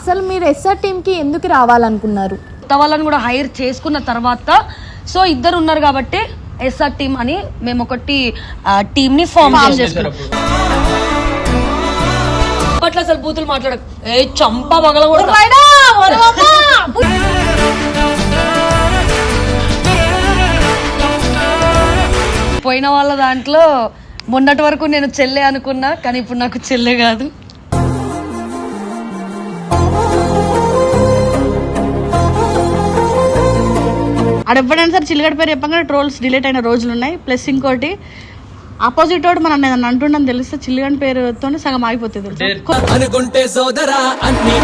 అసలు మీరు ఎస్ఆర్ టీంకి ఎందుకు రావాలనుకున్నారు? కొత్త వాళ్ళని కూడా హైర్ చేసుకున్న తర్వాత సో ఇద్దరు ఉన్నారు కాబట్టి ఎస్ఆర్ టీమ్ అని మేము ఒకటి టీమ్ని ఫామ్ చేసుకున్నాం. అట్లా అసలు బూతులు మాట్లాడ ఏ చంప పగల పోయిన వాళ్ళ దాంట్లో మొన్నటి వరకు నేను చెల్లె అనుకున్నా కానీ ఇప్పుడు నాకు చెల్లె కాదు. ఆడ ఎప్పుడైనా సరే చిల్లగడ పేరు చెప్పగానే ట్రోల్స్ డిలీట్ అయిన రోజులు ఉన్నాయి ప్లస్ ఇంకోటి ఆపోజిట్ వాడు మనం ఏదన్నా అంటుండని తెలిస్తే చిల్లిగన్ పేరుతో సగం ఆగిపోతుంది? అనుకుంటే సోదరా అన్ని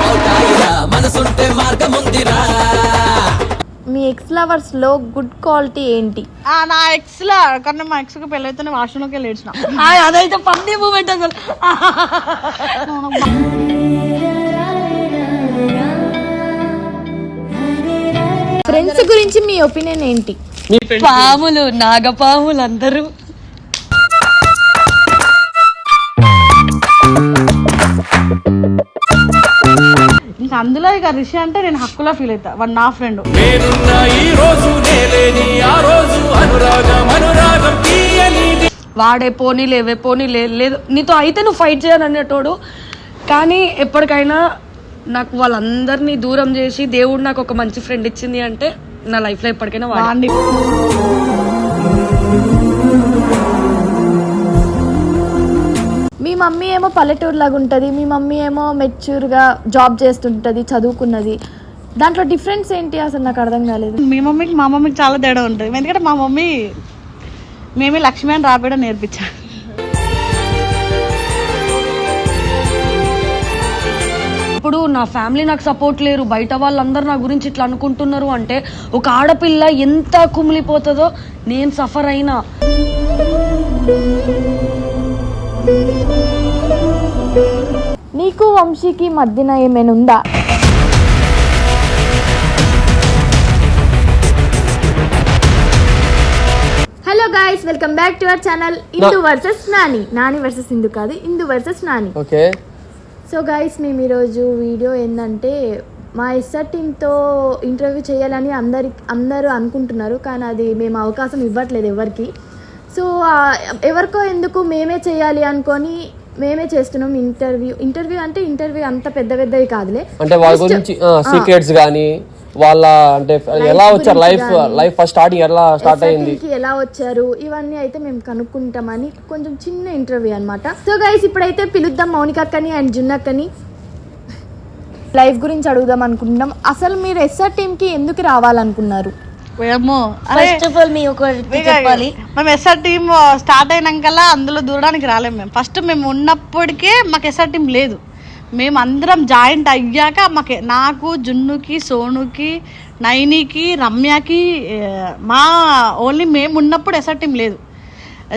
మీ ఎక్స్ లవర్స్లో గుడ్ క్వాలిటీ ఏంటి? ఆ, నా ఎక్స్ లా కానీ మా ఎక్స్కి పెళ్ళి అయితేనే వాష్రూమ్లోకి వెళ్ళి ఏడ్చిన. అదైతే పంది మూమెంట్ అసలు. ఫ్రెండ్స్ గురించి మీ ఒపీనియన్ ఏంటి? పాములు నాగపాములు అందరూ. ఇంకా అందులో ఇక రిషి అంటే నేను హక్కులా ఫీల్ అవుతా. వాడు నా ఫ్రెండ్ నేనున్న ఈ రోజు నేలేని ఆ రోజు అనురాగం అనురాగం తీయనిది. వాడే పోనీ లేవే పోనీ లేదు. నీతో అయితే నువ్వు ఫైట్ చేయను అనేటోడు కానీ ఎప్పటికైనా నాకు వాళ్ళందరినీ దూరం చేసి దేవుడు నాకు ఒక మంచి ఫ్రెండ్ ఇచ్చింది అంటే నా లైఫ్లో ఎప్పటికైనా వాడు. మీ మమ్మీ ఏమో పల్లెటూరు లాగా ఉంటుంది మీ మమ్మీ ఏమో మెచ్యూర్గా జాబ్ చేస్తుంటుంది చదువుకున్నది. దాంట్లో డిఫరెన్స్ ఏంటి అసలు నాకు అర్థం కాలేదు. మీ మమ్మీకి మా మమ్మీకి చాలా తేడా ఉంటుంది. ఎందుకంటే మా మమ్మీ మేమే లక్ష్మి అని రాపేయడం నేర్పించా నా ఫ్యామిలీ నాకు సపోర్ట్ లేరు. బయట వాళ్ళందరూ నా గురించి ఇట్లా అనుకుంటున్నారు అంటే ఒక ఆడపిల్ల ఎంత కుమిలిపోతుందో నేను సఫర్ అయినా. నీకు వంశీకి మధ్యన ఏమైనా ఉందా? Hello guys welcome back to our channel Indu versus Nani Nani versus Indu కాదు Indu versus Nani okay so guys మేము ఈరోజు వీడియో ఏంటంటే మా ఎస్ఆర్ టీంతో ఇంటర్వ్యూ చేయాలని అందరి అందరూ అనుకుంటున్నారు కానీ అది మేము అవకాశం ఇవ్వట్లేదు ఎవరికి. సో ఎవరికో ఎందుకు మేమే చేయాలి అనుకొని మేమే చేస్తున్నాం ఇంటర్వ్యూ ఇంటర్వ్యూ అంటే ఇంటర్వ్యూ అంత పెద్ద పెద్దవి కాదులే. అంటే వాళ్ళ గురించి సీక్రెట్స్ కానీ వాళ్ళ అంటే ఎలా వచ్చారు? లైఫ్ లైఫ్ ఫస్ట్ స్టార్టింగ్ ఎలా స్టార్ట్ అయింది? ఎలా వచ్చారు? ఇవన్నీ అయితే మేము కనుక్కుంటామని కొంచెం చిన్న ఇంటర్వ్యూ అన్నమాట. సో గైస్ ఇప్పుడైతే పిలుద్దాం మౌనిక అక్కని అండ్ జున్నక్కని లైఫ్ గురించి అడుగుదాం అనుకుంటున్నాం. అసలు మీరు ఎస్ఆర్ టీంకి ఎందుకు రావాలనుకున్నారు? ఏమో అరే ఫస్ట్ ఆఫ్ ఆల్ మీ ఒకటి చెప్పాలి. మేము ఎస్ఆర్ టీమ్ స్టార్ట్ అయినాకల్లా అందులో దూరడానికి రాలేము మేము. ఫస్ట్ మేము ఉన్నప్పటికే మాకు ఎస్ఆర్ టీం లేదు. మేమందరం జాయింట్ అయ్యాక మాకు నాకు జున్నుకి సోనుకి నైనికి రమ్యకి మా ఓన్లీ మేము ఉన్నప్పుడు ఎసర్ టీం లేదు.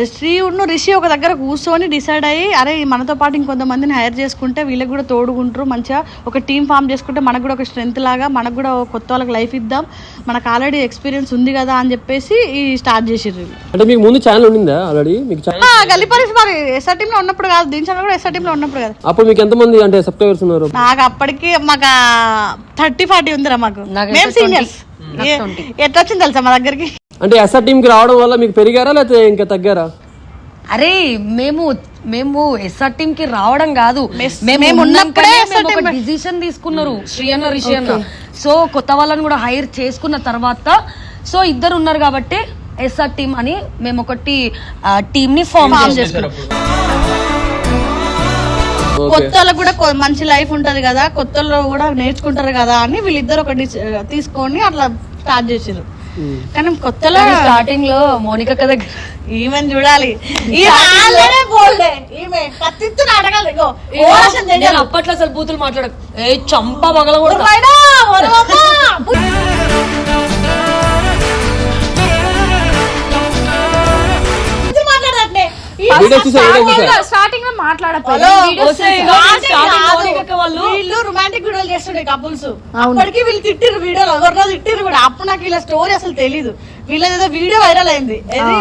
శ్రీ ఉన్ను రిషి ఒక దగ్గర కూర్చొని డిసైడ్ అయ్యి అరే మనతో పాటు ఇంకొంతమందిని హైర్ చేసుకుంటే వీళ్ళకి కూడా తోడుకుంటారు మంచిగా ఒక టీం ఫామ్ చేసుకుంటే మనకు కూడా ఒక స్ట్రెంత్ లాగా మనకు కూడా ఒక కొత్త వాళ్ళకి లైఫ్ ఇద్దాం మనకు ఆల్రెడీ ఎక్స్పీరియన్స్ ఉంది కదా అని చెప్పేసి ఈ స్టార్ట్ చేసిర్రు వీళ్ళు. అంటే మీకు ముందు ఛానల్ ఉండిందా ఆల్రెడీ మీకు ఛానల్ ఆ, గల్లీపల్లి మరి ఎస్ఆర్ టీంలో ఉన్నప్పుడు కాదు దీని ఛానల్ కూడా ఎస్ఆర్ టీంలో ఉన్నప్పుడు కదా. అప్పుడు మీకు ఎంతమంది అంటే సబ్స్క్రైబర్స్ ఉన్నారు? నాకు అప్పటికి మాకు థర్టీ ఫార్టీ ఉందిరా మాకు. మేము సీనియర్స్ ఎట్లా వచ్చింది తెలుసా మా దగ్గరికి? అంటే ఎస్ఆర్ టీమ్కి రావడం వల్ల మీకు పెరిగారా లేకపోతే ఇంకా తగ్గారా? అరే మేము మేము ఎస్ఆర్ టీమ్కి రావడం కాదు. మేము డిసిషన్ తీసుకున్నారు. శ్రీ అన్న రిషి అన్న. సో కొత్త వాళ్ళని కూడా హైర్ చేసుకున్న తర్వాత సో ఇద్దరు ఉన్నారు కాబట్టి ఎస్ఆర్ టీమ్ అని మేము ఒకటి టీమ్ని ఫామ్ చేసుకున్నాం కొత్త వాళ్ళకు కూడా కొ- మంచి లైఫ్ ఉంటది కదా. కొత్త వాళ్ళు కూడా నేర్చుకుంటారు కదా అని వీళ్ళిద్దరు ఒకటి తీసుకొని అట్లా స్టార్ట్ చేసారు కానీ కొత్తలో స్టార్టింగ్లో మౌనిక దగ్గర ఈమెన్ చూడాలి. ఈమె. ఓవరాక్షన్ నేను. అప్పట్లో అసలు బూతులు మాట్లాడ ఏ చంప పగల ఉరువైనా, వీడియో చూసా వీడియో చూసా. స్టార్టింగ్లో వాళ్ళు వీళ్ళు రొమాంటిక్ వీడియోలు చేస్తుండే కపుల్స్ అప్పటికి వీళ్ళు తిట్టిరు వీడియోలు రోజు తిట్టిరు కూడా. అప్పుడు నాకు వీళ్ళ స్టోరీ అసలు తెలీదు. వీళ్ళ ఏదో వీడియో వైరల్ అయింది. ఏది?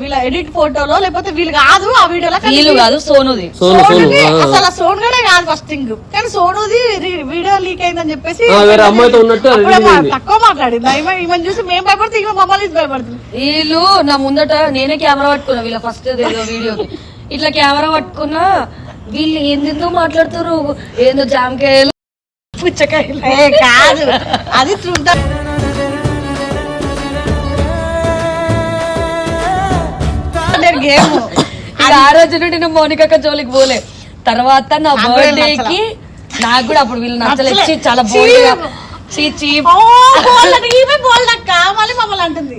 వీళ్ళ ఎడిట్ ఫోటోలో లేకపోతే వీళ్ళు కాదు ఆ వీడియోలో వీళ్ళు కాదు సోనుది. సోను సోను. అసలు ఆ సోనుగానే కాదు ఫస్ట్ థింగ్ కానీ సోనుది రి- వీడియో లీక్ అయిందని చెప్పేసి. తక్కువ మాట్లాడింది. ఈమె ఈమెను చూసి మేము భయపడితే ఈమె మమ్మల్ని భయపడుతుంది. వీళ్ళు నా ముందట నేనే కెమెరా పట్టుకున్నా వీళ్ళ ఫస్ట్ ఏదో వీడియోకి ఇట్లా కెమెరా పట్టుకున్నా వీళ్ళు ఏందేందో మాట్లాడుతారు ఏందో జామకాయలు పుచ్చకాయలు. ఏ కాదు. అది ట్రూత్ గేమ్ ఇక ఆ రోజు నుండి నేను మౌనిక జోలికి పోలే. తర్వాత నా బర్త్డే కి నాకు కూడా అప్పుడు వీళ్ళు నచ్చలేచి చాలా బోల్డ్గా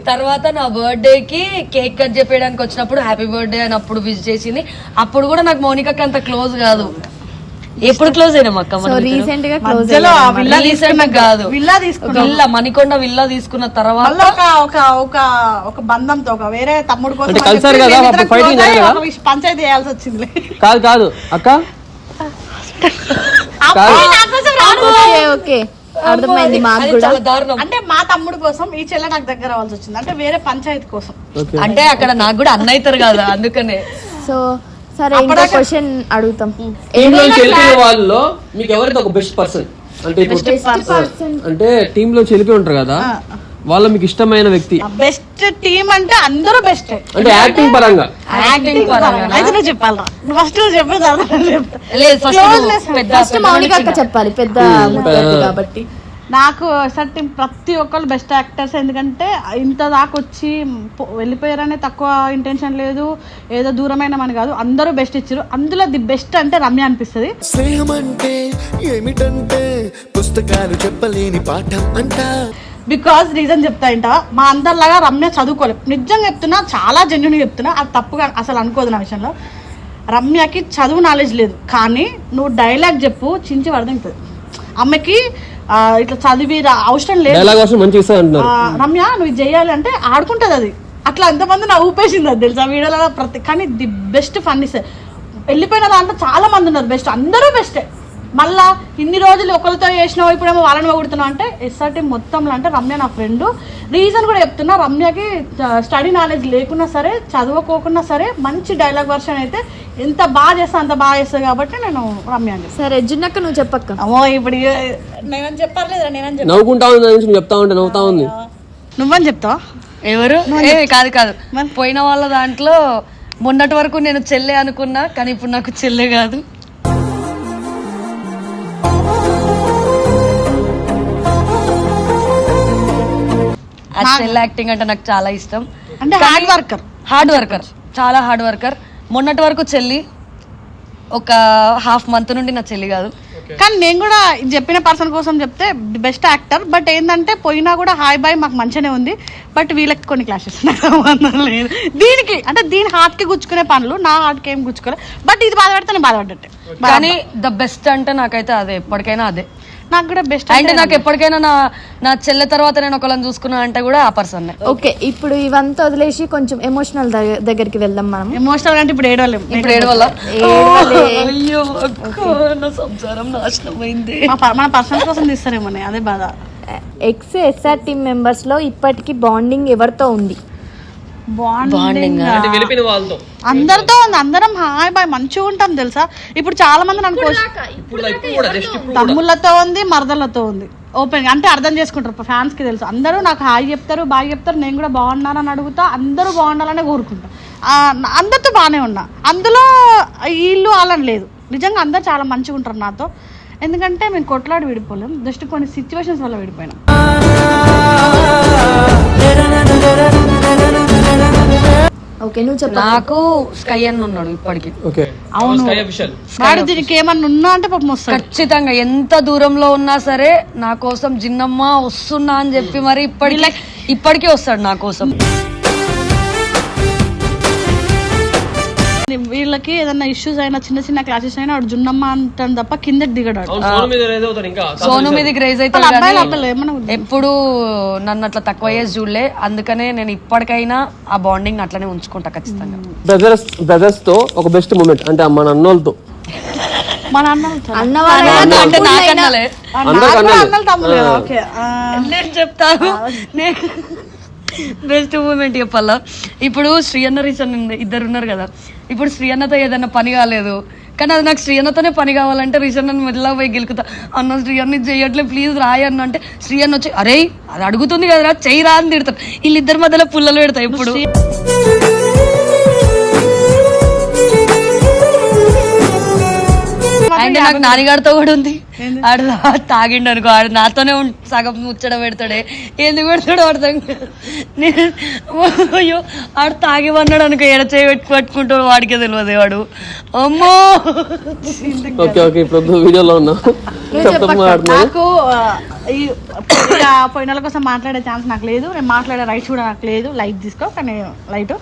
తర్వాత నా బర్త్డే కి కేక్ కట్ చెప్పడానికి వచ్చినప్పుడు హ్యాపీ బర్త్డే అని అప్పుడు విజిట్ చేసింది. అప్పుడు కూడా నాకు మౌనికకి అంత క్లోజ్ కాదు. ఎప్పుడు క్లోజ్ అయినా అక్క సో రీసెంట్గా క్లోజ్ విల్లా తీసుకున్న కాదు. విల్లా తీసుకున్న విల్లా మణికొండ విల్లా తీసుకున్న తర్వాత ఒక ఒక ఒక ఒక బంధంతో ఒక వేరే తమ్ముడు కోసం కలిసారు కదా, పంచాయతీ చేయాల్సి వచ్చింది. కాదు కాదు. అక్క. ఓకే అర్థమైంది మాకు కూడా. అంటే మా తమ్ముడు కోసం ఈ చెల్లె నాకు దగ్గర అవ్వాల్సి వచ్చింది. అంటే వేరే పంచాయతీ కోసం. అంటే అక్కడ నాకు కూడా అన్న అవుతారు కదా అందుకనే. సో సరే ఇంకో క్వశ్చన్ అడుగుతాం. లో చెలిపిన వాళ్ళలో మీకు ఎవరైతే ఒక బెస్ట్ పర్సన్ అంటే అంటే టీమ్లో చెలిపి ఉంటారు కదా వాళ్ళ మీకు ఇష్టమైన వ్యక్తి? బెస్ట్ టీం అంటే అందరూ బెస్ట్ అంటే యాక్టింగ్ పరంగా? యాక్టింగ్ పరంగా. అయితే నువ్వు చెప్పాలరా ఫస్ట్ నువ్వు చెప్పే తర్వాత నేను చెప్తా. లేదు ఫస్ట్ మౌనిక అక్క చెప్పాలి పెద్ద కాబట్టి. నాకు ఎస్ఆర్ టీం ప్రతి ఒక్కరు బెస్ట్ యాక్టర్స్ ఎందుకంటే ఇంత దాకా వచ్చి వెళ్ళిపోయారనే తక్కువ ఇంటెన్షన్ లేదు. ఏదో దూరమైన అని కాదు. అందరూ బెస్ట్ ఇచ్చారు అందులో ది బెస్ట్ అంటే రమ్య అనిపిస్తుంది. స్నేహం అంటే ఏమిటంటే పుస్తకాలు చెప్పలేని పాఠం అంటా. బికాస్ రీజన్ చెప్తా ఇంట. మా అందరిలాగా రమ్య చదువుకోలేదు నిజంగా చెప్తున్నా చాలా జెన్యున్ చెప్తున్నా. అది తప్పుగా అసలు అనుకోదు నా విషయంలో. రమ్యకి చదువు నాలెడ్జ్ లేదు. కానీ నువ్వు డైలాగ్ చెప్పు చించి పడుతుంది అమ్మకి ఇట్లా చదివి అవసరం లేదు. రమ్య నువ్వు చేయాలి అంటే ఆడుకుంటుంది అది. అట్లా ఎంతమంది నా ఊపేసింది అది తెలుసా? వీడియోలో ప్రతి కానీ ది బెస్ట్ ఫన్ ఇస్తే వెళ్ళిపోయిన దాంట్లో చాలా మంది ఉన్నారు బెస్ట్ అందరూ బెస్టే. మళ్ళా ఇన్ని రోజులు ఒకరితో చేసినావు ఇప్పుడేమో వాళ్ళని పొగుడుతున్నావు అంటే ఎస్ఆర్టీ మొత్తంలో అంటే రమ్య నా ఫ్రెండ్. రీజన్ కూడా చెప్తున్నా రమ్యకి స్టడీ నాలెడ్జ్ లేకున్నా సరే చదువుకోకున్నా సరే మంచి డైలాగ్ వర్షన్ అయితే ఎంత బాగా చేస్తా అంత బాగా చేస్తుంది కాబట్టి నేను రమ్య అని సరే జున్నక్క నువ్వు చెప్పక్క. అమ్మో ఇప్పుడు నేనని చెప్పారు నేనని చెప్ప నవ్వుకుంటా ఉంది నువ్వు చెప్తా ఉంటే నవ్వుతా ఉంది. నువ్వని చెప్తావా? ఎవరు? ఏ కాదు కాదు. పోయిన వాళ్ళ దాంట్లో మొన్నటి వరకు నేను చెల్లె అనుకున్నా కానీ ఇప్పుడు నాకు చెల్లె కాదు. చెల్లె యాక్టింగ్ అంటే నాకు చాలా ఇష్టం. అంటే హార్డ్ వర్కర్ హార్డ్ వర్కర్ చాలా హార్డ్ వర్కర్ మొన్నటి వరకు చెల్లి ఒక హాఫ్ మంత్ నుండి నా చెల్లి కాదు. కానీ నేను కూడా ఇది చెప్పిన పర్సన్ కోసం చెప్తే బెస్ట్ యాక్టర్ బట్ ఏంటంటే పోయినా కూడా హాయ్ బాయ్ మాకు మంచిగానే ఉంది బట్ వీళ్ళకి కొన్ని క్లాషెస్ లేదు. దీనికి అంటే దీని హార్ట్కి గుచ్చుకునే పనులు నా హార్ట్కి ఏం గుచ్చుకోలే. బట్ ఇది బాధపడితే నేను బాధపడ్డట్టే కానీ ద బెస్ట్ అంటే నాకైతే అదే ఎప్పటికైనా అదే. నాకు కూడా బెస్ట్ అంటే నాకు ఎప్పటికైనా నా నా చెల్లె తర్వాత నేను ఒకళ్ళని చూసుకున్నా అంటే కూడా ఆ పర్సన్ ఓకే ఇప్పుడు ఇవంతా వదిలేసి కొంచెం ఎమోషనల్ దగ్గరికి వెళ్దాం మనం. ఎమోషనల్ అంటే ఇప్పుడు ఏడవలేము ఇప్పుడు ఏడవలే. అయ్యో అక్క, నా సంసారం నాశనం అయింది మన పర్సన్ కోసం తీస్తారేమో అదే బాధ. ఎక్స్ ఎస్ఆర్ టీమ్ మెంబర్స్లో ఇప్పటికి బాండింగ్ ఎవరితో ఉంది? బాండింగ్ అంటే వెళ్ళిపోయిన వాళ్ళతో. అందరితో ఉంది. అందరం హాయ్ బాయ్ మంచిగా ఉంటాం తెలుసా? ఇప్పుడు చాలా మంది నన్ను కోసి- ఇప్పుడు ఇప్పుడు కూడా జస్ట్ ఇప్పుడు తమ్ముళ్ళతో ఉంది మరదలతో ఉంది. ఓపెన్ అంటే అర్థం చేసుకుంటారు ఫ్యాన్స్కి తెలుసు. అందరూ నాకు హాయ్ చెప్తారు బాయ్ చెప్తారు నేను కూడా బాగున్నానని అడుగుతా అందరూ బాగుండాలని కోరుకుంటా. అందరితో బాగానే ఉన్నా. అందులో వీళ్ళు వాళ్ళని లేదు. నిజంగా అందరు చాలా మంచిగా ఉంటారు నాతో. ఎందుకంటే మేము కొట్లాడి విడిపోలేం. జస్ట్ కొన్ని సిచ్యువేషన్స్ వల్ల విడిపోయినాం. ఓకే నువ్వు చెప్ప. నాకు స్కై అన్న ఉన్నాడు ఇప్పటికి. ఓకే. అవును. వాడు దీనికి ఏమన్నా ఉన్నా అంటే పాపం వస్తాడు. ఖచ్చితంగా ఎంత దూరంలో ఉన్నా సరే నా కోసం జిన్నమ్మ వస్తున్నా అని చెప్పి మరి ఇప్పటికి ఇప్పటికీ వస్తాడు నా కోసం. వీళ్ళకి ఏదైనా ఇష్యూస్ అయినా చిన్న చిన్న క్లాసెస్ అయినా వాడు జున్నమ్మ అంటాను తప్ప కింద దిగడు వాడు. సోను మీద ఏదో అవుతారు ఇంకా. సోను మీదకి రేజ్ వాళ్ళ అవుతాడు అబ్బాయిలు కానీ అబ్బాయిలు ఏమన్నా ఎప్పుడు నన్ను అట్లా తక్కువ చేసి చూడలే. అందుకనే నేను ఇప్పటికైనా ఆ బాండింగ్ అట్లనే ఉంచుకుంటా ఖచ్చితంగా. బ్రదర్స్ బ్రదర్స్తో ఒక బెస్ట్ మూమెంట్ అంటే మన అన్నోళ్ళతో. మా నాన్న చాలా- అన్న వాళ్ళ అంటే నాకన్నాలే. ఆ, అందరికి నాకు కూడా అన్నలే. అన్నలు తమ్ముడు కదా, ఓకే ఆ, నేను చెప్తాను. నేను బెస్ట్ మూమెంట్ చెప్పాలా? ఇప్పుడు శ్రీ అన్న రీసన్ ఇద్దరు ఉన్నారు కదా. ఇప్పుడు శ్రీ అన్నతో ఏదైనా పని కాలేదు. కానీ అది నాకు శ్రీ అన్నతోనే పని కావాలంటే రీసెంట్ నన్ను మెల్లగా పోయి గెలుకుతా. అన్న శ్రీ అన్న చెయ్యట్లే ప్లీజ్ రాయి అన్న అంటే శ్రీయన్న వచ్చి అరే అది అడుగుతుంది కదరా చెయ్యి రా అని తిడతాను వీళ్ళిద్దరి మధ్యలో పుల్లలు పెడతాయి ఇప్పుడు. అండ్ నాకు నానిగాడితో కూడా ఉంది. ఆడు తాగిండు అనుకో. ఆడు నాతోనే సగం ముచ్చట పెడతాడే. ఎందుకు పెడతాడో అర్థం. నేను అయ్యో ఆడు తాగివన్నాడు అనుకో ఎడ చేయి పెట్టి పట్టుకుంటాడు వాడికే తెలియదు వాడు. అమ్మో! ఓకే ఓకే ఇప్పుడు వీడియోలో ఉన్నాం చెప్తాము ఆడుతున్నావు నాకు పోయిన కోసం మాట్లాడే ఛాన్స్ నాకు లేదు. నేను మాట్లాడే రైట్స్ కూడా నాకు లేదు. లైట్ తీసుకో కానీ లైట్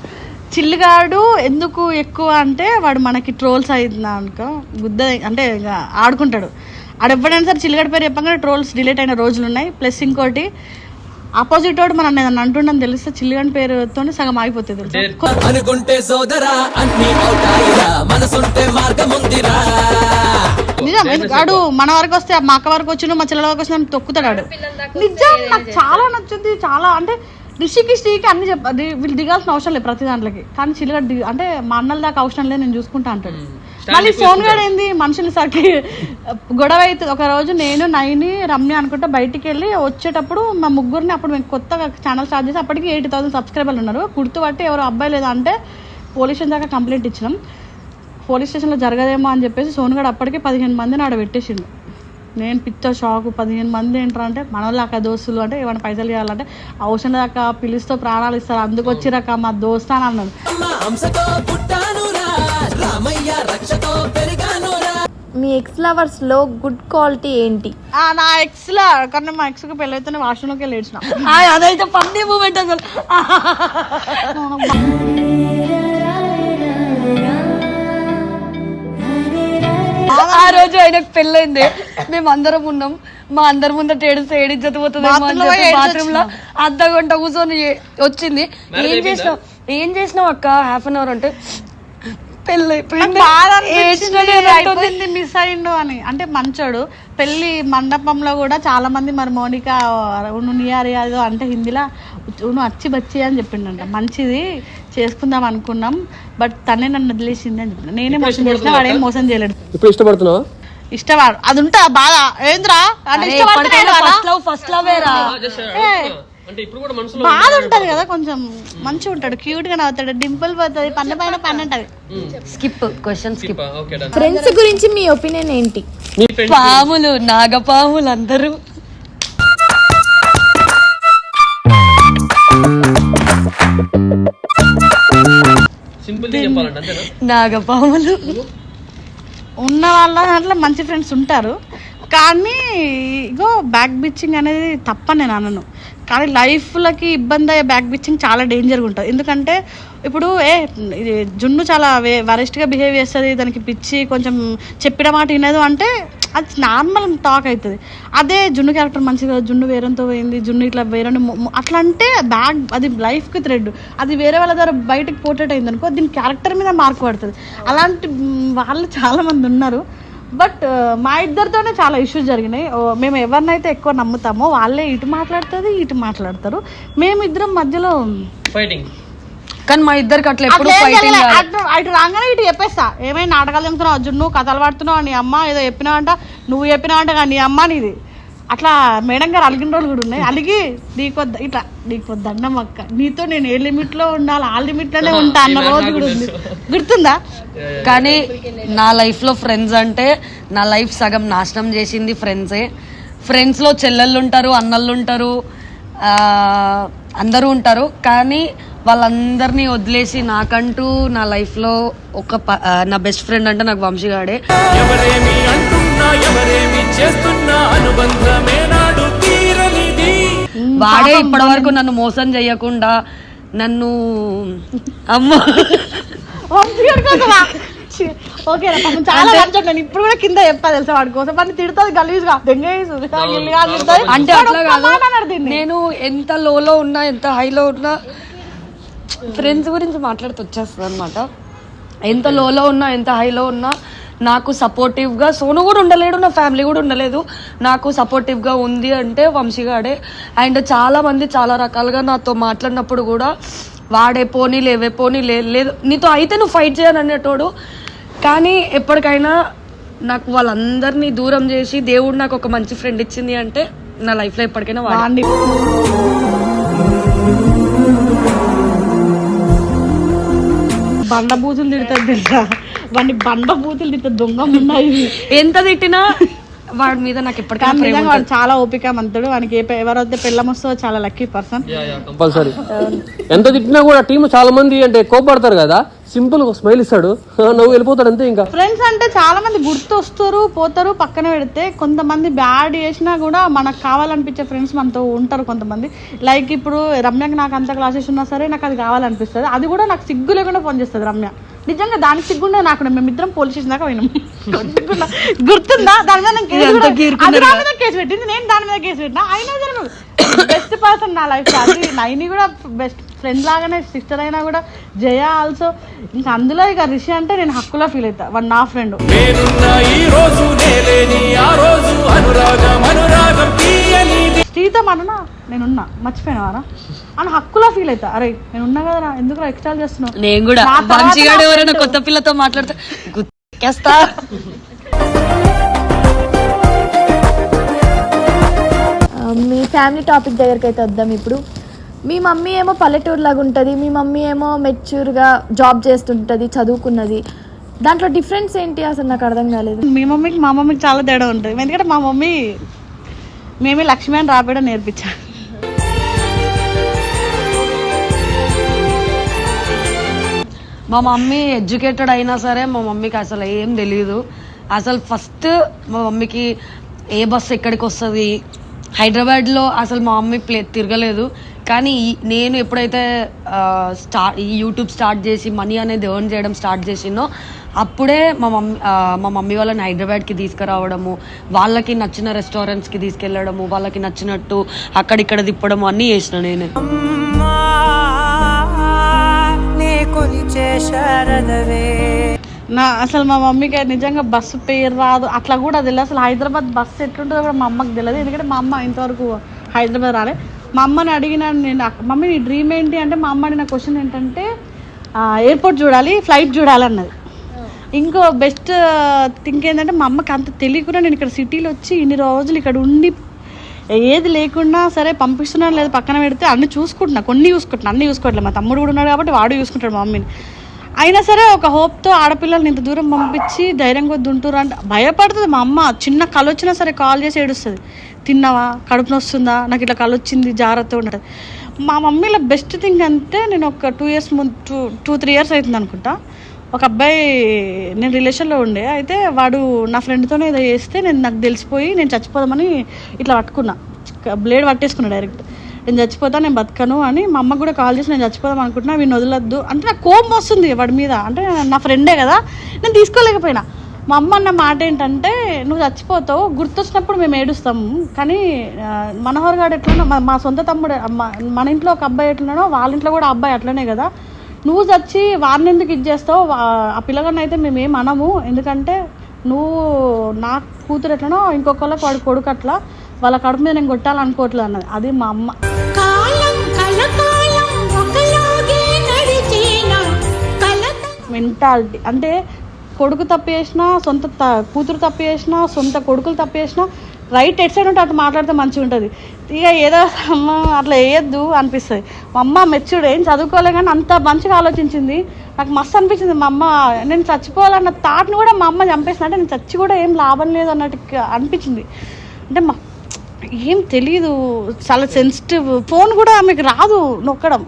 చిల్లుగాడు ఎందుకు ఎక్కువ అంటే వాడు మనకి ట్రోల్స్ అయిందా అనుకో. గుద్ద అంటే ఇక ఆడుకుంటాడు. ఆడు ఎప్పుడైనా సరే చిల్లుగాడి పేరు చెప్పగానే ట్రోల్స్ డిలీట్ అయిన రోజులు ఉన్నాయి. ప్లస్ ఇంకోటి ఆపోజిట్ వాడు మనం ఏదన్నా అంటుండని తెలిస్తే చిల్లుగాడి పేరుతో సగం ఆగిపోతుంది? అనుకుంటే సోదరా అన్ని నిజం ఆడు మన వరకు వస్తే మా అక్క వరకు వచ్చిన మా చెల్లెల వరకు వచ్చిన తొక్కుతాడు ఆడు. నిజం నాకు చాలా నచ్చుద్ది చాలా అంటే రిషికి శ్రీకి అన్ని చెప్ప వీళ్ళు దిగాల్సిన అవసరం లేదు ప్రతి దాంట్లోకి. కానీ చిల్లగా దిగి అంటే మా అన్నల దాకా అవసరం లేదు నేను చూసుకుంటా అంటాడు. మళ్ళీ ఫోన్ కూడా ఏంది మనుషులు సరికి గొడవ అవుతుంది ఒక రోజు నేను నైని రమ్య అనుకుంటా బయటికి వెళ్ళి వచ్చేటప్పుడు మా ముగ్గురిని అప్పుడు మేము కొత్తగా ఛానల్ స్టార్ట్ చేసి అప్పటికి ఎయిటీ థౌసండ్ సబ్స్క్రైబర్లు ఉన్నారు. గుర్తుపట్టి ఎవరు అబ్బాయి లేదా అంటే పోలీస్ స్టేషన్ దాకా కంప్లైంట్ ఇచ్చినాం. పోలీస్ స్టేషన్లో జరగదేమో అని చెప్పేసి సోనుగాడు అప్పటికే పదిహేను మందిని ఆడ పెట్టేసిండు. నేను పిచ్చ షాక్ పదిహేను మంది ఏంటారు అంటే మన వాళ్ళక దోస్తులు అంటే ఏమైనా పైసలు ఇవ్వాలంటే అవసరం దాకా పిలుస్తూ ప్రాణాలు ఇస్తారు. అందుకు వచ్చిరాక మా దోస్తా అని అన్నాడు. మీ ఎక్స్ లవర్స్లో గుడ్ క్వాలిటీ ఏంటి? ఆ, నా ఎక్స్ లా కానీ మా ఎక్స్కి పెళ్ళి అయితే వాష్రూమ్లోకి వెళ్ళి అదైతే ఫన్నీ మూమెంట్ అసలు. ఆ రోజు ఆయనకు పెళ్ళైంది. మేము అందరం ఉన్నాం. మా అందరి ముందట ఏడిస్తే ఏడిజ్జత పోతుంది బాత్రూమ్లో అర్ధ గంట కూర్చొని వచ్చింది. ఏం చేసినావు? ఏం చేసినావు అక్క? హాఫ్ అన్ అవర్ అంటే పెళ్ళి అయిపోయింది. మిస్ అయిండు అని. అంటే మంచోడు. పెళ్ళి మండపంలో కూడా చాలా మంది మరి మోనిక నువ్వు నియారియాదో అంటే హిందీలో నువ్వు అచ్చి బచ్చి అని చెప్పిండంట. మంచిది. చేసుకుందాం అనుకున్నాం బట్ తనే నన్ను వదిలేసింది అని చెప్పిన నేనే మోసం చేసిన వాడేం మోసం చేయలేడు. ఇప్పుడు ఇష్టపడుతున్నావా? ఇష్టవాడు అది ఉంటా బాధ. ఏంద్రా? అంటే? ఫస్ట్ లవ్ ఫస్ట్ లవేరా ఏ, బాధ ఉంటది కదా. కొంచెం. మంచిగా ఉంటాడు క్యూట్గా నవ్వుతాడు డింపుల్ పోతుంది పన్ను పైన పన్ను ఉంటది. స్కిప్ క్వశ్చన్ స్కిప్ ఫ్రెండ్స్ గురించి మీ ఒపీనియన్ ఏంటి? పాములు నాగపాములు అందరూ నాగపాములు. ఉన్న వాళ్ళ దాంట్లో మంచి ఫ్రెండ్స్ ఉంటారు. కానీ ఇగో బ్యాక్ బిచ్చింగ్ అనేది తప్ప నేను అనను. కానీ లైఫ్లకి ఇబ్బంది అయ్యే బ్యాక్ బిచ్చింగ్ చాలా డేంజర్గా ఉంటుంది. ఎందుకంటే ఇప్పుడు ఏ ఇది జున్ను చాలా వే వరెస్ట్గా బిహేవ్ చేస్తుంది. దానికి పిచ్చి కొంచెం చెప్పిన మాట వినదు అంటే అది నార్మల్ టాక్ అవుతుంది. అదే జున్ను క్యారెక్టర్ మంచిగా జున్ను వేరంతో పోయింది జున్ను ఇట్లా వేరే అట్లా అంటే బ్యాగ్ అది లైఫ్కి థ్రెడ్. అది వేరే వాళ్ళ ద్వారా బయటకు పోర్ట్రేట్ అయింది అనుకో దీని క్యారెక్టర్ మీద మార్క్ పడుతుంది. అలాంటి వాళ్ళు చాలామంది ఉన్నారు. బట్ మా ఇద్దరితోనే చాలా ఇష్యూస్ జరిగినాయి. మేము ఎవరినైతే ఎక్కువ నమ్ముతామో వాళ్ళే ఇటు మాట్లాడుతుంది ఇటు మాట్లాడతారు. మేమిద్దరం మధ్యలో ఫైటింగ్ కానీ మా ఇద్దరికి అట్లా ఎప్పుడు ఫైటింగ్. అటు రాగానే ఇటు చెప్పేస్తా. ఏమైనా నాటకాలు చెప్తున్నావు? అర్జున్ నువ్వు కథలు పడుతున్నావు నీ అమ్మ ఏదో చెప్పినావంట నువ్వు చెప్పినావంట కానీ నీ అమ్మ నీది. అట్లా మేడం గారు అలిగిన రోజులు కూడా ఉన్నాయి. అలిగి నీకు ఇట్లా నీకు దండం అక్క. నీతో నేను ఏ లిమిట్లో ఉండాలి? ఆ లిమిట్లోనే ఉంటా అన్న రోజు కూడా ఉంది. గుర్తుందా? కానీ నా లైఫ్లో ఫ్రెండ్స్ అంటే నా లైఫ్ సగం నాశనం చేసింది ఫ్రెండ్సే ఫ్రెండ్స్లో చెల్లెళ్ళు ఉంటారు అన్నళ్ళు ఉంటారు ఆ, అందరూ ఉంటారు. కానీ వాళ్ళందరినీ వదిలేసి నాకంటూ నా లైఫ్లో ఒక నా బెస్ట్ ఫ్రెండ్ అంటే నాకు వంశీగాడే ఎవరేమి అంటున్నా ఎవరేమి చేస్తున్నా అనుబంధమే నాడు తీరనిది. వాడే ఇప్పటి వరకు నన్ను మోసం చేయకుండా నన్ను అమ్మ. ఓకే చాలా. నేను ఇప్పుడు కూడా కింద చెప్పా తెలుసా వాడి కోసం. వాడిని తిడుతుంది గలీజ్గా. దెంగేసి సురేష్ గిల్లిగా తిడుతుంది. అంటే అట్లా కాదు. నేను ఎంత లోలో ఉన్నా ఎంత హైలో ఉన్నా ఫ్రెండ్స్ గురించి మాట్లాడుతూ వచ్చేస్తుంది అనమాట ఎంత లోలో ఉన్నా ఎంత హైలో ఉన్నా నాకు సపోర్టివ్గా సోను కూడా ఉండలేడు నా ఫ్యామిలీ కూడా ఉండలేదు. నాకు సపోర్టివ్గా ఉంది అంటే వంశీగాడే అండ్ చాలామంది చాలా రకాలుగా నాతో మాట్లాడినప్పుడు కూడా వాడే పోనీ లేవే పోనీ లేదు నీతో అయితే నువ్వు ఫైట్ చేయను అనేటోడు. కానీ ఎప్పటికైనా నాకు వాళ్ళందరినీ దూరం చేసి దేవుడు నాకు ఒక మంచి ఫ్రెండ్ ఇచ్చింది అంటే నా లైఫ్లో ఎప్పటికైనా వాడు. బండ బూతులు తిడతాడు తెలుసా? వాడిని బండ బూతులు తిడతా దొంగ ఉన్నాయి ఎంత తిట్టినా వాడి మీద నాకు ఎప్పటికైనా వాడు చాలా ఓపిక మంతుడు. వానికి ఏ ఎవరైతే పెళ్ళం వస్తుందో చాలా లక్కీ పర్సన్ కంపల్సరీ ఎంత తిట్టినా కూడా టీం చాలా మంది అంటే కోపడతారు కదా? సింపుల్ స్మైల్ ఇస్తాడు. నువ్వు వెళ్ళిపోతాడు అంతే ఇంకా. ఫ్రెండ్స్ అంటే చాలా మంది గుర్తు వస్తారు పోతారు పక్కన పెడితే కొంతమంది బ్యాడ్ చేసినా కూడా మనకు కావాలనిపించే ఫ్రెండ్స్ మనతో ఉంటారు కొంతమంది. లైక్ ఇప్పుడు రమ్యకి నాకు అంత క్లాసెస్ ఉన్నా సరే నాకు అది కావాలనిపిస్తుంది. అది కూడా నాకు సిగ్గు లేకుండా ఫోన్ చేస్తుంది రమ్య. నిజంగా దానికి సిగ్గుండే నాకు మేమిద్దరం పోలీస్ స్టేషన్ దాకా పోయినాం. సిగ్గుందా? గుర్తుందా? దాని మీద నేను కేసు పెట్టింది. నేను దాని మీద కేసు పెట్టినా. అయినా బెస్ట్ పర్సన్ నా లైఫ్ అది నైని కూడా బెస్ట్ ఫ్రెండ్ లాగానే సిస్టర్ అయినా కూడా జయ ఆల్సో ఇంకా అందులో ఇక రిషి అంటే నేను హక్కులా ఫీల్ అవుతా. వాడు నా ఫ్రెండ్ నేనున్న ఈ రోజు నేలేని ఆ రోజు అనురాగం అనురాగం తీయనిది. శ్రీతో మననా నేనున్నా. మర్చిపోయినావారా? అని హక్కులా ఫీల్ అవుతా. అరే నేను ఉన్నా కదా ఎందుకు ఎక్స్ట్రా చేస్తున్నావు? నేను కూడా. ఎవరైనా. కొత్త పిల్లతో మాట్లాడితే గుర్తికేస్తా మీ ఫ్యామిలీ టాపిక్ దగ్గరికి అయితే వద్దాం ఇప్పుడు. మీ మమ్మీ ఏమో పల్లెటూరు లాగా ఉంటుంది మీ మమ్మీ ఏమో మెచ్యూర్గా జాబ్ చేస్తుంటుంది చదువుకున్నది. దాంట్లో డిఫరెన్స్ ఏంటి అసలు నాకు అర్థం కాలేదు. మీ మమ్మీకి మా మమ్మీకి చాలా తేడా ఉంటుంది. ఎందుకంటే మా మమ్మీ మేమే లక్ష్మీ అని రాపేయడం నేర్పించా. మా మమ్మీ ఎడ్యుకేటెడ్ అయినా సరే మా మమ్మీకి అసలు ఏం తెలియదు అసలు ఫస్ట్ మా మమ్మీకి ఏ బస్సు ఎక్కడికి వస్తుంది హైదరాబాద్లో అసలు మా మమ్మీ ప్లే తిరగలేదు. కానీ నేను ఎప్పుడైతే స్టార్ట్ ఈ యూట్యూబ్ స్టార్ట్ చేసి మనీ అనేది ఎర్న్ చేయడం స్టార్ట్ చేసిందో అప్పుడే మా మమ్మీ మా మమ్మీ వాళ్ళని హైదరాబాద్కి తీసుకురావడము వాళ్ళకి నచ్చిన రెస్టారెంట్స్కి తీసుకెళ్ళడము వాళ్ళకి నచ్చినట్టు అక్కడిక్కడ తిప్పడము అన్నీ చేసిన నేనే. నా అసలు మా మమ్మీకి నిజంగా బస్సు పేరు రాదు. అట్లా కూడా తెలియదు. అసలు హైదరాబాద్ బస్సు ఎట్లుంటుందో కూడా మా అమ్మకి తెలియదు. ఎందుకంటే మా అమ్మ ఇంతవరకు హైదరాబాద్ రాలే. మా అమ్మని అడిగిన నేను మమ్మీ నీ డ్రీమ్ ఏంటి? అంటే మా అమ్మ అడిగిన క్వశ్చన్ ఏంటంటే ఎయిర్పోర్ట్ చూడాలి ఫ్లైట్ చూడాలన్నది. ఇంకో బెస్ట్ థింక్ ఏంటంటే మా అమ్మకి అంత తెలియకుండా నేను ఇక్కడ సిటీలో వచ్చి ఇన్ని రోజులు ఇక్కడ ఉండి ఏది లేకుండా సరే పంపిస్తున్నాను లేదు పక్కన పెడితే అన్ని చూసుకుంటున్నా. కొన్ని చూసుకుంటున్నా అన్ని చూసుకోవట్లేదు. మా తమ్ముడు కూడా ఉన్నాడు కాబట్టి వాడు చూసుకుంటాడు మా మమ్మీని. అయినా సరే ఒక హోప్తో ఆడపిల్లల్ని ఇంత దూరం పంపించి ధైర్యంగా దుంటురు అంటే భయపడుతుంది మా అమ్మ. చిన్న కళ్ళు వచ్చినా సరే కాల్ చేసి ఏడుస్తుంది. తిన్నావా? కడుపు నొస్తుందా నాకు ఇట్లా కళ్ళు వచ్చింది జాగ్రత్త ఉంటుంది మా మమ్మీలో బెస్ట్ థింగ్ అంటే నేను ఒక టూ ఇయర్స్ ముందు టూ టూ త్రీ ఇయర్స్ అవుతుంది అనుకుంటా. ఒక అబ్బాయి నేను రిలేషన్లో ఉండే. అయితే వాడు నా ఫ్రెండ్తోనే ఏదో చేస్తే నేను నాకు తెలిసిపోయి నేను చచ్చిపోదామని ఇట్లా పట్టుకున్నా. బ్లేడ్ పట్టేసుకున్నా డైరెక్ట్ నేను చచ్చిపోతా నేను బతకను అని మా అమ్మకు కూడా కాల్ చేసి నేను చచ్చిపోదాం అనుకుంటున్నా వీడిని వదలొద్దు అంటే నాకు కోపం వస్తుంది వాడి మీద. అంటే నా ఫ్రెండే కదా నేను తీసుకోలేకపోయినా. మా అమ్మ అన్న మాట ఏంటంటే నువ్వు చచ్చిపోతావు గుర్తొచ్చినప్పుడు మేము ఏడుస్తాము కానీ మనోహర్ గారు ఎట్లనో మా- సొంత తమ్ముడు మన ఇంట్లో ఒక అబ్బాయి ఎట్లున్నాడో వాళ్ళ ఇంట్లో కూడా అబ్బాయి అట్లనే కదా. నువ్వు చచ్చి వారిని ఎందుకు ఇది చేస్తావు? ఆ పిల్లగాన్ని అయితే మేము ఏం అనము. ఎందుకంటే నువ్వు నా కూతురు ఎట్లనో ఇంకొకళ్ళకి వాడి కొడుకు అట్లా వాళ్ళ కడుపు మీద నేను కొట్టాలనుకోవట్లేదు అన్నది. అది మా అమ్మ. మెంటాలిటీ అంటే కొడుకు తప్పు చేసినా సొంత త- కూతురు తప్పు చేసినా సొంత కొడుకులు తప్పు చేసినా రైట్ ఎట్ సైడ్ ఉంటే అటు మాట్లాడితే మంచిగా ఉంటుంది. ఇక ఏదో అమ్మ అట్లా వేయద్దు అనిపిస్తుంది. మా అమ్మ మెచ్యూర్డ్ ఏం చదువుకోలే కానీ అంత మంచిగా ఆలోచించింది. నాకు మస్తు అనిపించింది. మా అమ్మ నేను చచ్చిపోవాలన్న థాట్ని కూడా మా అమ్మ చంపేసిన అంటే నేను చచ్చి కూడా ఏం లాభం లేదు అన్నట్టు అనిపించింది. అంటే మా ఏం తెలీదు. చాలా సెన్సిటివ్ ఫోన్ కూడా ఆమెకు రాదు నొక్కడం.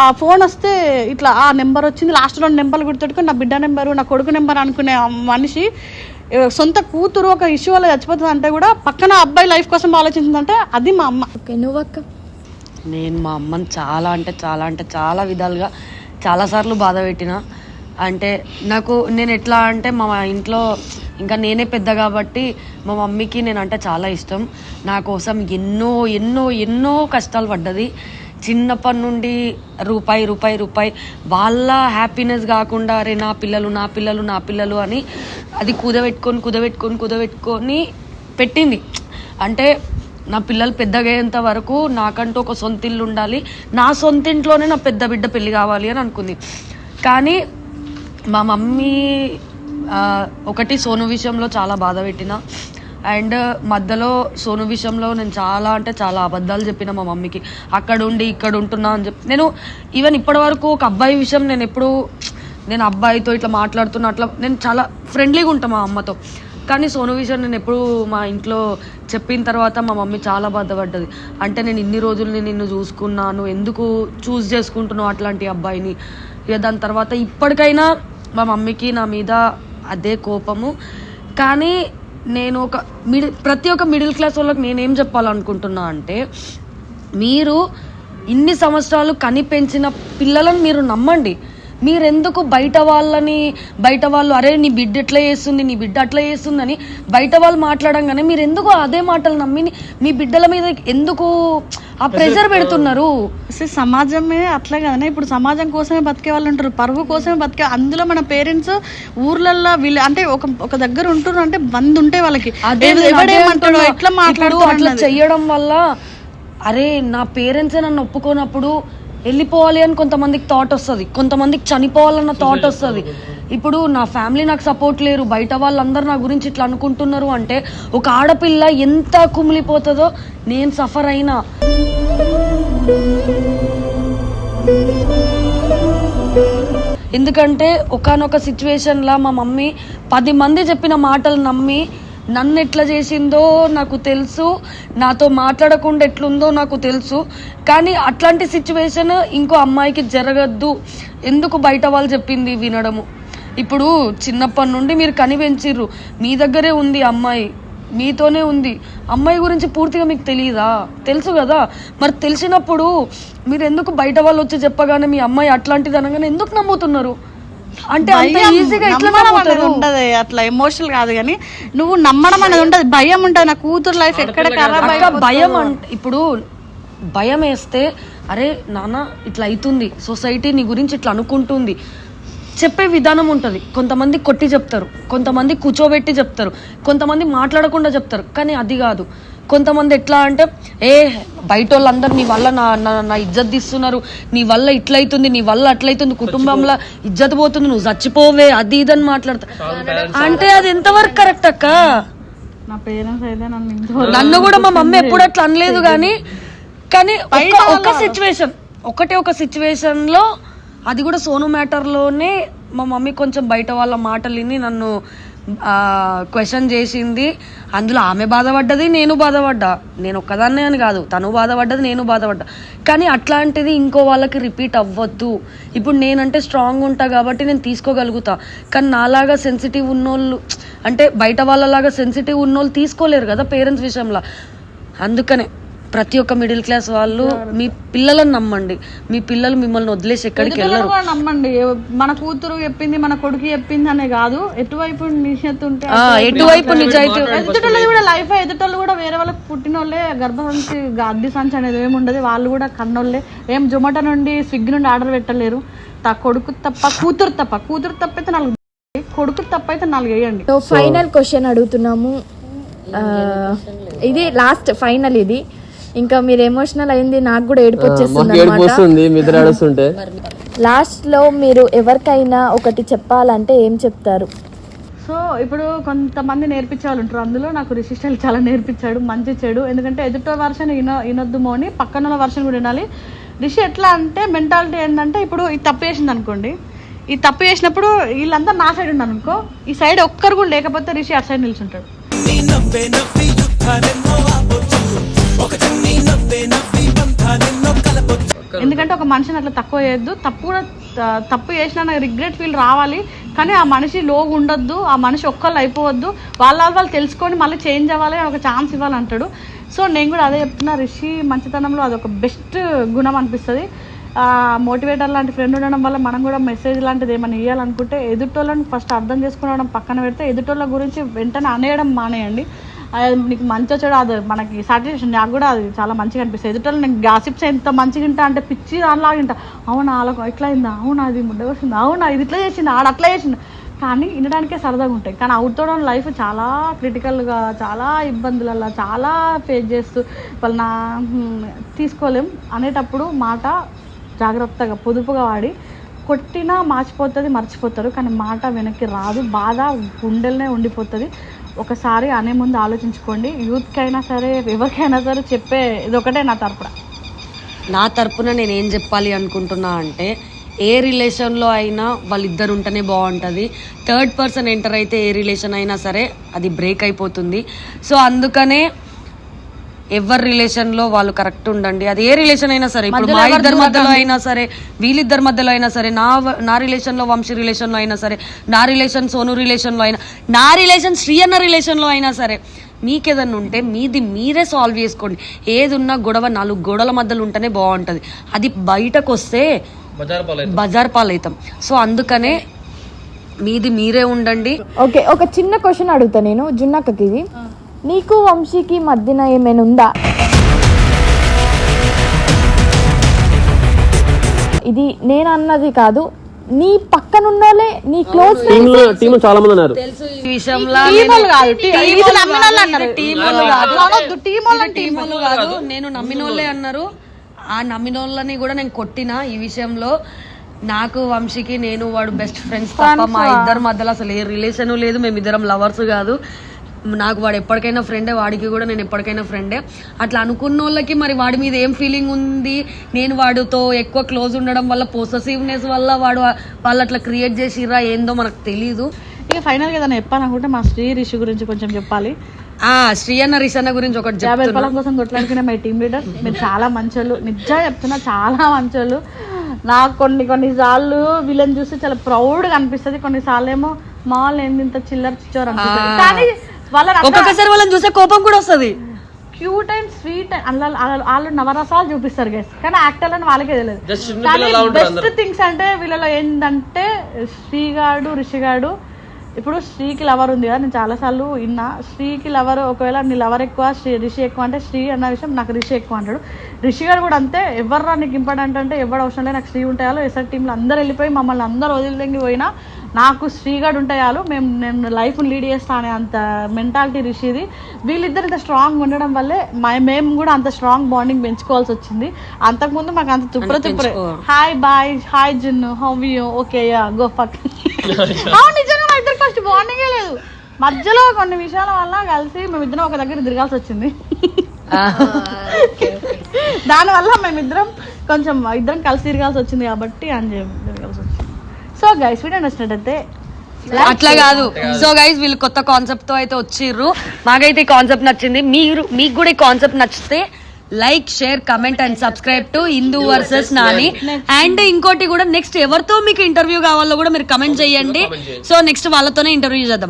ఆ ఫోన్ వస్తే ఇట్లా ఆ నెంబర్ వచ్చింది లాస్ట్ రెండు నెంబర్లు గుర్తుపెట్టుకొని నా బిడ్డ నెంబరు నా కొడుకు నెంబర్ అనుకునే ఆ మనిషి సొంత కూతురు ఒక ఇష్యూ వల్ల చచ్చిపోతుంది అంటే కూడా పక్కన అబ్బాయి లైఫ్ కోసం ఆలోచించిందంటే అది మా అమ్మ. ఓకే నువ్వక్క? నేను మా అమ్మని చాలా అంటే చాలా అంటే చాలా విధాలుగా చాలాసార్లు బాధ పెట్టిన. అంటే నాకు నేను ఎట్లా అంటే మా ఇంట్లో ఇంకా నేనే పెద్ద కాబట్టి మా మమ్మీకి నేను అంటే చాలా ఇష్టం. నా కోసం ఎన్నో ఎన్నో ఎన్నో కష్టాలు పడ్డది. చిన్నప్పటి నుండి రూపాయి రూపాయి రూపాయి. వాళ్ళ హ్యాపీనెస్ కాకుండా అరే నా పిల్లలు నా పిల్లలు నా పిల్లలు అని అది కుదబెట్టుకొని కుదబెట్టుకొని కుదబెట్టుకొని పెట్టింది. అంటే నా పిల్లలు పెద్దగయ్యేంత వరకు నాకంటూ ఒక సొంత ఇల్లు ఉండాలి. నా సొంత ఇంట్లోనే నా పెద్ద బిడ్డ పెళ్ళి కావాలి అని అనుకుంది. కానీ మా మమ్మీ ఒకటి సోను విషయంలో చాలా బాధ పెట్టిన. అండ్ మధ్యలో సోను విషయంలో నేను చాలా అంటే చాలా అబద్ధాలు చెప్పిన మా మమ్మీకి. అక్కడ ఉండి ఇక్కడ ఉంటున్నా అని చెప్పి. నేను ఈవెన్ ఇప్పటి వరకు ఒక అబ్బాయి విషయం నేను ఎప్పుడు నేను అబ్బాయితో ఇట్లా మాట్లాడుతున్నా అట్లా నేను చాలా ఫ్రెండ్లీగా ఉంటాను మా అమ్మతో. కానీ సోను విషయం నేను ఎప్పుడు మా ఇంట్లో చెప్పిన తర్వాత మా మమ్మీ చాలా బాధపడ్డది. అంటే నేను ఇన్ని రోజులు నిన్ను చూసుకున్నాను ఎందుకు చూస్ చేసుకుంటున్నావు అట్లాంటి అబ్బాయిని? ఇక దాని తర్వాత ఇప్పటికైనా మా మమ్మీకి నా మీద అదే కోపము. కానీ నేను ఒక మిడిల్ ప్రతి ఒక్క మిడిల్ క్లాస్ వాళ్ళకి నేనేం చెప్పాలనుకుంటున్నా అంటే మీరు ఇన్ని సంవత్సరాలు కని పెంచిన పిల్లలను మీరు నమ్మండి. మీరెందుకు బయట వాళ్ళని బయట వాళ్ళు అరే నీ బిడ్డ ఎట్లా చేస్తుంది నీ బిడ్డ అట్లా చేస్తుందని బయట వాళ్ళు మాట్లాడంగానే మీరు ఎందుకు అదే మాటలు నమ్మి మీ బిడ్డల మీద ఎందుకు ఆ ప్రెషర్ పెడుతున్నారు? అసలు సమాజమే అట్లా కదనే. ఇప్పుడు సమాజం కోసమే బతికే వాళ్ళు ఉంటారు. పరువు కోసమే బతికే అందులో మన పేరెంట్స్ ఊర్లల్లో వీళ్ళు అంటే ఒక ఒక దగ్గర ఉంటున్నారు అంటే వంద ఉంటాయి వాళ్ళకి. ఎవడేమంటాడో. ఎట్లా మాట్లాడుతాడు అట్లా. చెయ్యడం వల్ల అరే నా పేరెంట్సే నన్ను ఒప్పుకోనప్పుడు వెళ్ళిపోవాలి అని కొంతమందికి థాట్ వస్తుంది. కొంతమందికి చనిపోవాలన్న థాట్ వస్తుంది. ఇప్పుడు నా ఫ్యామిలీ నాకు సపోర్ట్ లేరు. బయట వాళ్ళందరూ నా గురించి ఇట్లా అనుకుంటున్నారు అంటే ఒక ఆడపిల్ల ఎంత కుమిలిపోతుందో నేను సఫర్ అయినా. ఎందుకంటే ఒకనొక సిచ్యువేషన్లో మా మమ్మీ పది మంది చెప్పిన మాటలు నమ్మి నన్ను ఎట్లా చేసిందో నాకు తెలుసు. నాతో మాట్లాడకుండా ఎట్లుందో నాకు తెలుసు. కానీ అట్లాంటి సిచ్యువేషన్ ఇంకో అమ్మాయికి జరగద్దు. ఎందుకు బయట వాళ్ళు చెప్పింది వినడము? ఇప్పుడు చిన్నప్పటి నుండి మీరు కనిపించిర్రు. మీ దగ్గరే ఉంది అమ్మాయి. మీతోనే ఉంది. అమ్మాయి గురించి పూర్తిగా మీకు తెలియదా తెలుసు కదా. మరి తెలిసినప్పుడు మీరు ఎందుకు బయట వాళ్ళు వచ్చి చెప్పగానే మీ అమ్మాయి అట్లాంటిది అనగానే ఎందుకు నమ్ముతున్నారు? అంటే అంత ఈజీగా ఎట్లా నమ్ముతారు ఉండదు అట్లా ఎమోషనల్ కాదు కానీ నువ్వు నమ్మడం అనేది ఉండదు. భయం ఉంటుంది నా కూతురు లైఫ్ ఎక్కడ ఖరాబ్ అక్క అయిపోతుందో. భయం అంటే ఇప్పుడు భయం వేస్తే అరే నాన్న ఇట్లా అవుతుంది సొసైటీ నీ గురించి ఇట్లా అనుకుంటుంది. చెప్పే విధానం ఉంటుంది. కొంతమంది కొట్టి చెప్తారు. కొంతమంది కూర్చోబెట్టి చెప్తారు. కొంతమంది మాట్లాడకుండా చెప్తారు. కానీ అది కాదు. కొంతమంది ఎట్లా అంటే ఏ బయట వాళ్ళందరూ నీ వల్ల నా నా నా ఇజ్జత్ తీస్తున్నారు. నీ వల్ల ఇట్లయితుంది నీ వల్ల అట్లయితుంది కుటుంబంలో ఇజ్జత్ పోతుంది. నువ్వు చచ్చిపోవే అది ఇదని మాట్లాడతా అంటే అది ఎంతవరకు కరెక్ట్ అక్క? నా పేరెంట్స్ అయితే నన్ను కూడా మా మమ్మీ ఎప్పుడు అట్లా అనలేదు కానీ కానీ ఒక- ఒక సిచ్యువేషన్ ఒకటే ఒక సిచ్యువేషన్లో అది కూడా సోను మ్యాటర్లోనే మా మమ్మీ కొంచెం బయట వాళ్ళ మాటలు విని నన్ను క్వశ్చన్ చేసింది. అందులో ఆమె బాధపడ్డది నేను బాధపడ్డా. నేను ఒక్కదాన్నే అని కాదు. తను బాధపడ్డది నేను బాధపడ్డా. కానీ అట్లాంటిది ఇంకో వాళ్ళకి రిపీట్ అవ్వద్దు. ఇప్పుడు నేనంటే స్ట్రాంగ్ ఉంటా కాబట్టి నేను తీసుకోగలుగుతా. కానీ నాలాగా సెన్సిటివ్ ఉన్నోళ్ళు అంటే బయట వాళ్ళలాగా సెన్సిటివ్ ఉన్నోళ్ళు తీసుకోలేరు కదా పేరెంట్స్ విషయంలో. అందుకనే ప్రతి ఒక్క మిడిల్ క్లాస్ వాళ్ళు మీ పిల్లలను నమ్మండి. మీ పిల్లలు మిమ్మల్ని వదిలేసి ఎక్కడికి వెళ్ళరు. కూడా నమ్మండి. మన కూతురు చెప్పింది మన కొడుకు చెప్పింది అనే కాదు. ఎటువైపు నిషేధ ఉంటే ఆ, ఎటువైపు నిజాయితీ ఎదుటోళ్ళది కూడా లైఫ్ ఎదుటోళ్ళు కూడా వేరే వాళ్ళకి పుట్టినోళ్ళే గర్భసంచి అద్దె సంచి అనేది ఏమి ఉండదు. వాళ్ళు కూడా కన్నోళ్ళే. ఏం జొమాటో నుండి స్విగ్గీ నుండి ఆర్డర్ పెట్టలేరు. తా కొడుకు తప్ప కూతురు తప్ప. కూతురు తప్ప అయితే నాలుగు కొడుకు తప్ప అయితే నాలుగు వేయండి. సో ఫైనల్ క్వశ్చన్ అడుగుతున్నాము. ఇది లాస్ట్ ఫైనల్ ఇది. ఇంకా మీరు ఎమోషనల్ అయింది నాకు కూడా ఏడుపు వచ్చేస్తుంది ఏడుస్తుంటే. లాస్ట్లో మీరు ఎవరికైనా ఒకటి చెప్పాలంటే ఏం చెప్తారు? సో ఇప్పుడు కొంతమంది నేర్పించే వాళ్ళు ఉంటారు. అందులో నాకు రిషిస్టల్ చాలా నేర్పించాడు మంచి చెడు. ఎందుకంటే ఎదుట వర్షన్ ఇన ఇనొద్దు మోని పక్కన వర్షన్ కూడా వినాలి రిషి ఎట్లా అంటే మెంటాలిటీ ఏంటంటే ఇప్పుడు ఈ తప్పు చేసింది అనుకోండి. ఈ తప్పు చేసినప్పుడు వీళ్ళంతా నా సైడ్ ఉన్నారు అనుకో ఈ సైడ్ ఒక్కరు కూడా లేకపోతే రిషి అటు సైడ్ నిల్చుంటాడు. ఎందుకంటే ఒక మనిషిని అట్లా తక్కువ చేయొద్దు. తప్పు కూడా తప్పు చేసినా నాకు రిగ్రెట్ ఫీల్ రావాలి. కానీ ఆ మనిషి లోగు ఉండొద్దు. ఆ మనిషి ఒక్కళ్ళు అయిపోవద్దు. వాళ్ళ వాళ్ళు తెలుసుకొని మళ్ళీ చేంజ్ అవ్వాలి అని ఒక ఛాన్స్ ఇవ్వాలంటాడు. సో నేను కూడా అదే చెప్తున్నా రిషి మంచితనంలో అదొక బెస్ట్ గుణం అనిపిస్తుంది. మోటివేటర్ లాంటి ఫ్రెండ్ ఉండడం వల్ల మనం కూడా మెసేజ్ లాంటిది ఏమైనా ఇవ్వాలనుకుంటే ఎదుటోళ్ళని ఫస్ట్ అర్థం చేసుకోవడం పక్కన పెడితే ఎదుటోళ్ళ గురించి వెంటనే అనేయడం మానేయండి. నీకు మంచిగా చెడు అది మనకి సాటిస్ఫాక్షన్ నాకు కూడా అది చాలా మంచిగా అనిపిస్తుంది. ఎదుటోళ్ళు నేను గాసిప్స్ ఎంత మంచిగా తింటా అంటే పిచ్చి దానిలాగా తింటా అవునా వాళ్ళకు ఎట్లా అయిందా? అవునా అది ముడ్డ వచ్చింది? అవునా ఇది ఇట్లా చేసింది? ఆడ అట్లా చేసింది కానీ వినడానికే సరదాగా ఉంటాయి. కానీ అవుట్తో లైఫ్ చాలా క్రిటికల్గా చాలా ఇబ్బందులలో చాలా ఫేస్ చేస్తూ వాళ్ళ తీసుకోలేం. అనేటప్పుడు మాట జాగ్రత్తగా పొదుపుగా వాడి కొట్టినా మార్చిపోతుంది మర్చిపోతారు. కానీ మాట వెనక్కి రాదు. బాధ గుండెలనే ఉండిపోతుంది. ఒకసారి అనే ముందు ఆలోచించుకోండి. యూత్కైనా సరే ఎవరికైనా సరే చెప్పే ఇది ఒకటే నా తరపున. నా తరపున నేను ఏం చెప్పాలి అనుకుంటున్నా అంటే ఏ రిలేషన్లో అయినా వాళ్ళిద్దరు ఉంటేనే బాగుంటుంది. థర్డ్ పర్సన్ ఎంటర్ అయితే ఏ రిలేషన్ అయినా సరే అది బ్రేక్ అయిపోతుంది. సో అందుకనే ఎవరి రిలేషన్లో వాళ్ళు కరెక్ట్ ఉండండి. అది ఏ రిలేషన్ అయినా సరే ఇప్పుడు మా ఇద్దరి మధ్యలో అయినా సరే వీళ్ళిద్దరి మధ్యలో అయినా సరే నా నా రిలేషన్లో వంశీ రిలేషన్లో అయినా సరే నా రిలేషన్ సోను రిలేషన్లో అయినా నా రిలేషన్ శ్రీ అన్న రిలేషన్లో అయినా సరే మీకేదన్నా ఉంటే మీది మీరే సాల్వ్ చేసుకోండి. ఏది ఉన్నా గొడవ నాలుగు గొడవల మధ్యలో ఉంటేనే బాగుంటుంది. అది బయటకు వస్తే బజార్ పాలవుతాం సో అందుకనే మీది మీరే ఉండండి. ఓకే ఒక చిన్న క్వశ్చన్ అడుగుతా నేను జున్నక్కకి ఇది. నీకు వంశీకి మధ్యన ఏమైనా ఉందా? ఇది నేను అన్నది కాదు. నీ పక్కనున్నోళ్ళే నీ క్లోజ్ టీమ్లో టీమ్ చాలా మంది ఉన్నారు ఈ విషయంలో టీమోళ్ళు కాదు. అన్నారు. కాదు. అనొద్దు, నేను నమ్మినోళ్ళే అన్నారు. ఆ నమ్మినోళ్ళని కూడా నేను కొట్టిన ఈ విషయంలో. నాకు వంశీకి నేను వాడు బెస్ట్ ఫ్రెండ్స్ తప్ప మా ఇద్దరి మధ్యలో అసలు ఏ రిలేషన్ లేదు. మేము ఇద్దరం లవర్స్ కాదు. నాకు వాడు ఎప్పటికైనా ఫ్రెండే వాడికి కూడా నేను ఎప్పటికైనా ఫ్రెండే అట్లా అనుకున్న వాళ్ళకి మరి వాడి మీద ఏం ఫీలింగ్ ఉంది? నేను వాడితో ఎక్కువ క్లోజ్ ఉండడం వల్ల పొసెసివ్నెస్ వల్ల వాడు వాళ్ళు అట్లా క్రియేట్ చేసిర్రా ఏందో మనకు తెలీదు. ఇక ఫైనల్గా ఏదైనా చెప్పాలనుకుంటే మా శ్రీ రిషి గురించి కొంచెం చెప్పాలి. ఆ శ్రీ అన్న రిషన్న గురించి ఒకటి యాభై చెప్తున్నా. రూపాయల కోసం కొట్లాడుకునే మై టీమ్ లీడర్ మీరు చాలా మంచోళ్ళు. నిజంగా చెప్తున్నా చాలా మంచోళ్ళు. నాకు కొన్ని కొన్నిసార్లు వీళ్ళని చూస్తే చాలా ప్రౌడ్గా అనిపిస్తుంది. కొన్నిసార్లు ఏమో మా వాళ్ళు ఏంది ఇంత చిల్లర చిచ్చోరు అనిపిస్తుంది. కానీ ఒక్కొక్కసారి వాళ్ళని చూస్తే కోపం కూడా వస్తుంది. క్యూట్ అండ్ స్వీట్ వాళ్ళు నవరసాలు చూపిస్తారు గైస్ కానీ యాక్టర్లను వాళ్ళకే తెలియదు. బెస్ట్ థింగ్స్ అంటే వీళ్ళలో ఏంటంటే శ్రీగాడు రిషిగాడు ఇప్పుడు శ్రీకి లవర్ ఉంది కదా నేను చాలాసార్లు విన్నా. శ్రీకి లవర్ ఒకవేళ నీ లవర్ ఎక్కువ శ్రీ రిషి ఎక్కువ అంటే శ్రీ అన్న విషయం నాకు రిషి ఎక్కువ అంటాడు. రిషి గారు కూడా అంతే ఎవర్రా నీకు ఇంపార్టెంట్ అంటే ఎవరు అవసరం లేదు నాకు శ్రీ ఉంటాయాలో ఎస్ఆర్ టీంలో అందరూ వెళ్ళిపోయి మమ్మల్ని అందరూ వదిలిదంగి పోయినా నాకు శ్రీగాడు ఉంటాయాలు మేము నేను లైఫ్ని లీడ్ చేస్తా అనే అంత మెంటాలిటీ రిషిది. వీళ్ళిద్దరు ఇంత స్ట్రాంగ్ ఉండడం వల్లే మా- మేము కూడా అంత స్ట్రాంగ్ బాండింగ్ పెంచుకోవాల్సి వచ్చింది. అంతకుముందు మాకు అంత తుప్పుర తుప్పురే. Hi boy hi Junnu how you okay ya go fuck నిజంగా ఫస్ట్ బాండింగే లేదు. మధ్యలో కొన్ని విషయాల వల్ల కలిసి మేమిద్దరం ఒక దగ్గర తిరగాల్సి వచ్చింది. దానివల్ల మేమిద్దరం కొంచెం ఇద్దరం కలిసి తిరగాల్సి వచ్చింది కాబట్టి అని తిరగాల్సి వచ్చింది. సో గైస్ వీడియో నచ్చినట్టయితే అట్లా కాదు. సో గైజ్ వీళ్ళు కొత్త కాన్సెప్ట్తో అయితే వచ్చిర్రు. మాకైతే ఈ కాన్సెప్ట్ నచ్చింది. మీరు మీకు కూడా ఈ కాన్సెప్ట్ నచ్చితే like share comment and subscribe to Indu versus Nani and ఇంకోటి కూడా నెక్స్ట్ ఎవరితో మీకు ఇంటర్వ్యూ కావాలో కూడా మీరు కమెంట్ చేయండి. సో నెక్స్ట్ వాళ్ళతోనే ఇంటర్వ్యూ చేద్దాం.